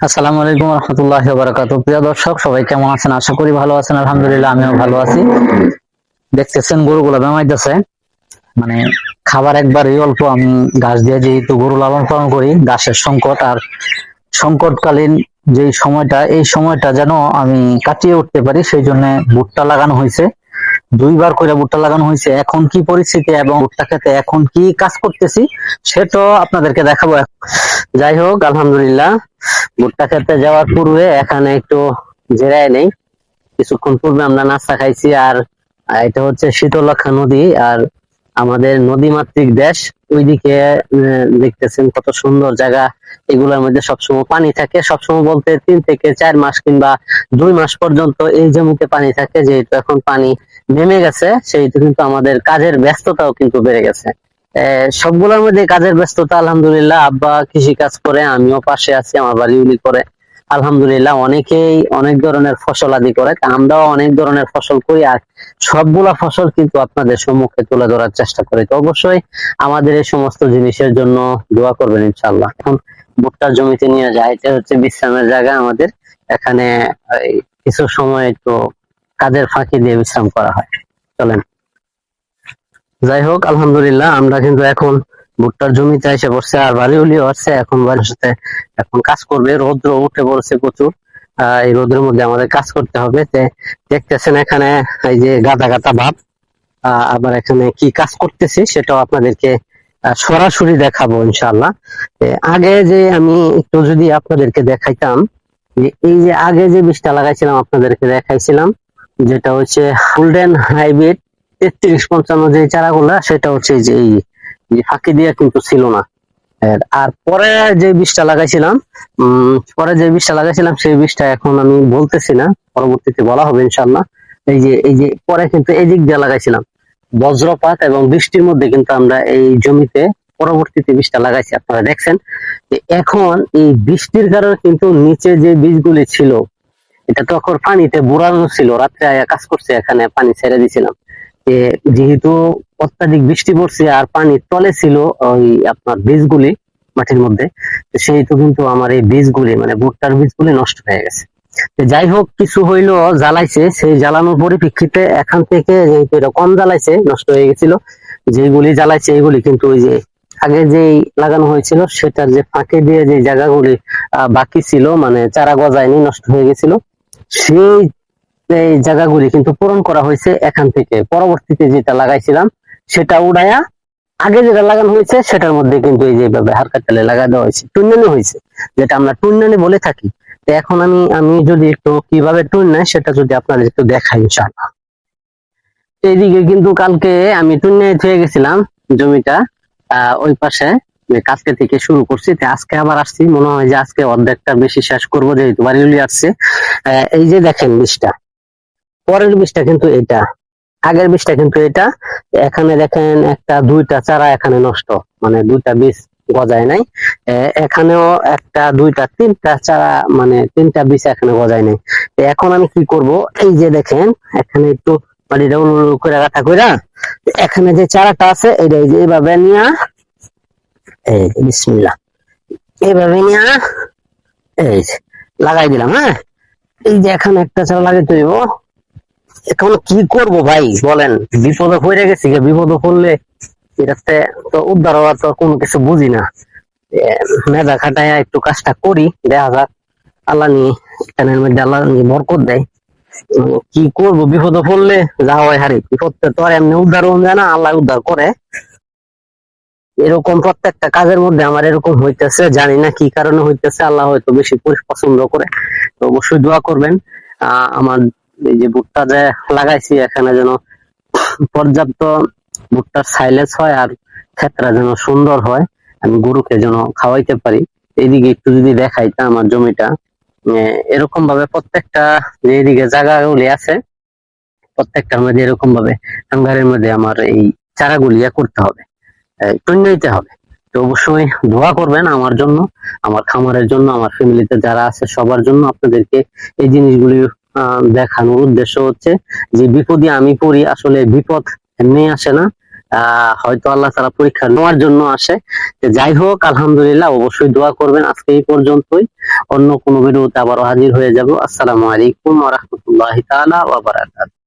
আসসালামু আলাইকুম রহমতুল্লাহ বারাকাত প্রিয় দর্শক, সবাই কেমন আছেন? আশা করি ভালো আছেন। আলহামদুলিল্লাহ, আমিও ভালো আছি। দেখতেছেন গরুগুলো বেমাইতেছে মানে খাবার একবারই অল্প। আমি ঘাস দিয়ে যেহেতু গরু লালন পালন করি, ঘাসের সংকট আর সংকটকালীন যে সময়টা, এই সময়টা যেন আমি কাটিয়ে উঠতে পারি, সেই জন্য ভুট্টা লাগানো হয়েছে। দুইবার করে ভুট্টা লাগানো হয়েছে। এখন কি পরিস্থিতি এবং ভুট্টা খেতে এখন কি কাজ করতেছি, সেটা আপনাদেরকে দেখাবো। যাই হোক, আলহামদুলিল্লাহ, ভুট্টা খেতে যাওয়ার পূর্বে এখানে একটু জেরায় নেই। কিছুক্ষণ পূর্বে আমরা নাস্তা খাইছি, আর এটা হচ্ছে শীতলক্ষা নদী, আর আমাদের নদী মাতৃক দেশ। ওইদিকে দেখতেছেন কত সুন্দর জায়গা। এগুলোর মধ্যে সবসময় পানি থাকে। সবসময় বলতে তিন থেকে চার মাস কিংবা দুই মাস পর্যন্ত এই জমিতে পানি থাকে, যেহেতু এখন পানি নেমে গেছে, সেহেতু কিন্তু আমাদের কাজের ব্যস্ততাও কিন্তু বেড়ে গেছে। সবগুলোর মধ্যে কাজের ব্যস্ততা, আলহামদুলিল্লাহ, আব্বা কৃষি কাজ করে, আমিও পাশে আছি, আমার বাড়ি উলি করে। আলহামদুলিল্লাহ, অনেকেই অনেক ধরনের ফসল আদি করে আমরাও অনেক ধরনের ফসল করি আর সবগুলা ফসল কিন্তু আপনাদের সম্মুখে তুলে ধরার চেষ্টা করি। তো অবশ্যই আমাদের এই সমস্ত জিনিসের জন্য দোয়া করবেন ইনশাল্লাহ এখন ভুট্টার জমিতে নিয়ে যায়, এটা হচ্ছে বিশ্রামের জায়গা আমাদের। এখানে কিছু সময় একটু কাজের ফাঁকি দিয়ে বিশ্রাম করা হয়। চলেন। যাই হোক, আলহামদুলিল্লাহ, আমরা কিন্তু এখন ভুট্টার জমিতে এসে পড়ছে আর বালি উলি হচ্ছে, এখন বাড়ির সাথে এখন কাজ করবে। রৌদ্র উঠে পড়ছে প্রচুর। এই রোদের মধ্যে আমাদের কাজ করতে হবে। দেখতেছেন এখানে এই যে গাদা গাদা ভাব। আবার এখানে কি কাজ করতেছি সেটাও আপনাদেরকে সরাসরি দেখাবো ইনশাআল্লাহ। তে আগে যে আমি একটু যদি আপনাদেরকে দেখাইতাম, যে এই যে আগে যে বীজটা লাগাইছিলাম আপনাদেরকে দেখাইছিলাম, যেটা হচ্ছে গোল্ডেন হাইব্রিড তেত্রিশ পঞ্চান্ন যে চারাগুলা, সেটা হচ্ছে যে এই ফাঁকি দিয়ে কিন্তু ছিল না। আর- পরে যে বীজটা লাগাইছিলাম পরে যে বীজটা লাগাইছিলাম, সেই বীজটা এখন আমি বলতেছি না, পরবর্তীতে বলা হবে ইনশাল্লাহ এই যে এই যে, পরে কিন্তু এই দিক দিয়ে লাগাইছিলাম। বজ্রপাত এবং বৃষ্টির মধ্যে কিন্তু আমরা এই জমিতে পরবর্তীতে বীজটা লাগাইছি, আপনারা দেখছেন। এখন এই বৃষ্টির কারণে কিন্তু নিচে যে বীজগুলি ছিল, এটা তখন পানিতে বুড়ানো ছিল, রাত্রে আয়া কাজ করছে, এখানে পানি ছেড়ে দিছিলাম। যেহেতু অত্যাধিক বৃষ্টি পড়ছে আর পানি তলে ছিল ওই আপনার বীজগুলি মাটির মধ্যে। সেই তো কিন্তু আমার এই বীজগুলি মানে ভুট্টার বীজগুলি নষ্ট হয়ে গেছে। যাই হোক, কিছু হইল, জ্বালাইছে, সেই জ্বালানোর পরিপ্রেক্ষিতে এখান থেকে যেহেতু এটা কম জ্বালাইছে, নষ্ট হয়ে গেছিল, যেগুলি জ্বালাইছে এইগুলি কিন্তু ওই যে আগে যেই লাগানো হয়েছিল, সেটার যে ফাঁকে দিয়ে যে জায়গাগুলি বাকি ছিল মানে চারা গজায়নি, নষ্ট হয়ে গেছিল, সেই জায়গাগুলি কিন্তু পূরণ করা হয়েছে এখান থেকে। পরবর্তীতে যেটা লাগাইছিলাম সেটা উড়াইয়া আগে যেটা লাগানো হয়েছে সেটার মধ্যে কিন্তু এই যেভাবে এইভাবে হালকা তেলে লাগা দেওয়া হয়েছে টুননানি হয়েছে যেটা আমরা টুননানি বলে থাকি। এখন আমি আমি যদি একটু কীভাবে টুননাই সেটা যদি আপনাদের একটু দেখাই ইনশাআল্লাহ। এইদিকে কিন্তু কালকে আমি টুননাই থয়ে গেছিলাম জমিটা আহ, ওই পাশে যে কালকে থেকে শুরু করছি আজকে আবার আসছি মনে হয় যে আজকে অর্ধেকটা বেশি শেষ করব যেহেতু বাড়িগুলি আসছে। এই যে দেখেন বীজটা পরের বীজটা কিন্তু এটা। আগের বীজটা কিন্তু এটা, এখানে দেখেন একটা, দুইটা চারা এখানে নষ্ট মানে দুইটা বীজ গজায় নাই। এখানেও একটা, দুইটা, তিনটা চারা মানে তিনটা বীজ এখানে গজায় নাই। এখন আমি কি করব, এই যে দেখেন, এখানে একটু মাটিটা উলু উলু করে রাখা কইরা, এখানে যে চারাটা আছে এটা এই যে এইভাবে নিয়া, এই যে, বিসমিল্লাহ এইভাবে নিয়া, এই লাগাই দিলাম হ্যাঁ? এই যে এখানে একটা চারা লাগাইতে হইব এখন কি করব ভাই, বলেন। বিপদে পড়ে গেছি বিপদে পড়লে এটাতে তো উদ্ধার হওয়ার তো কোনো কিছু বুঝি না। মেধা খাটায় একটু কাজটা করি, দেখা যাক। আল্লাহ নিয়ে মধ্যে আল্লাহ নিয়ে বরকত দেয়। কি করব, বিপদে পড়লে যা হয় হারি। বিপদে তো আর এমনি উদ্ধার হন যায় না, আল্লাহ উদ্ধার করে। এরকম প্রত্যেকটা কাজের মধ্যে আমার এরকম হইতেছে, জানি না কি কারণে হইতেছে, আল্লাহ হয়তো বেশি পছন্দ করে। তো অবশ্যই দোয়া করবেন। আমার এই যে ভুট্টা যে লাগাইছি, এখানে যেন পর্যাপ্ত ভুট্টার সাইলেজ হয় আর ক্ষেত্রা যেন সুন্দর হয়, আমি গরুকে যেন খাওয়াইতে পারি। এইদিকে একটু যদি দেখাইতা আমার জমিটা এরকম ভাবে প্রত্যেকটা যে এদিকে জায়গাগুলি আছে প্রত্যেকটার মধ্যে এরকম ভাবে হাঙ্গারের মধ্যে আমার এই চারাগুলি করতে হবে টুন্নাইতে হবে। তো অবশ্যই দোয়া করবেন আমার জন্য, আমার খামারের জন্য, আমার ফ্যামিলিতে যারা আছে সবার জন্য আপনাদেরকে এই জিনিসগুলি দেখানোর উদ্দেশ্য হচ্ছে যে বিপদে আমি পড়ি, আসলে বিপদ এমনি আসে না। হয়তো আল্লাহ তারা পরীক্ষা নেওয়ার জন্য আসে। যাই হোক, আলহামদুলিল্লাহ অবশ্যই দোয়া করবেন আজকে এই পর্যন্তই। অন্য কোনো ভিডিওতে আবারও হাজির হয়ে যাব। আসসালামু আলাইকুম বারাকাতুহু।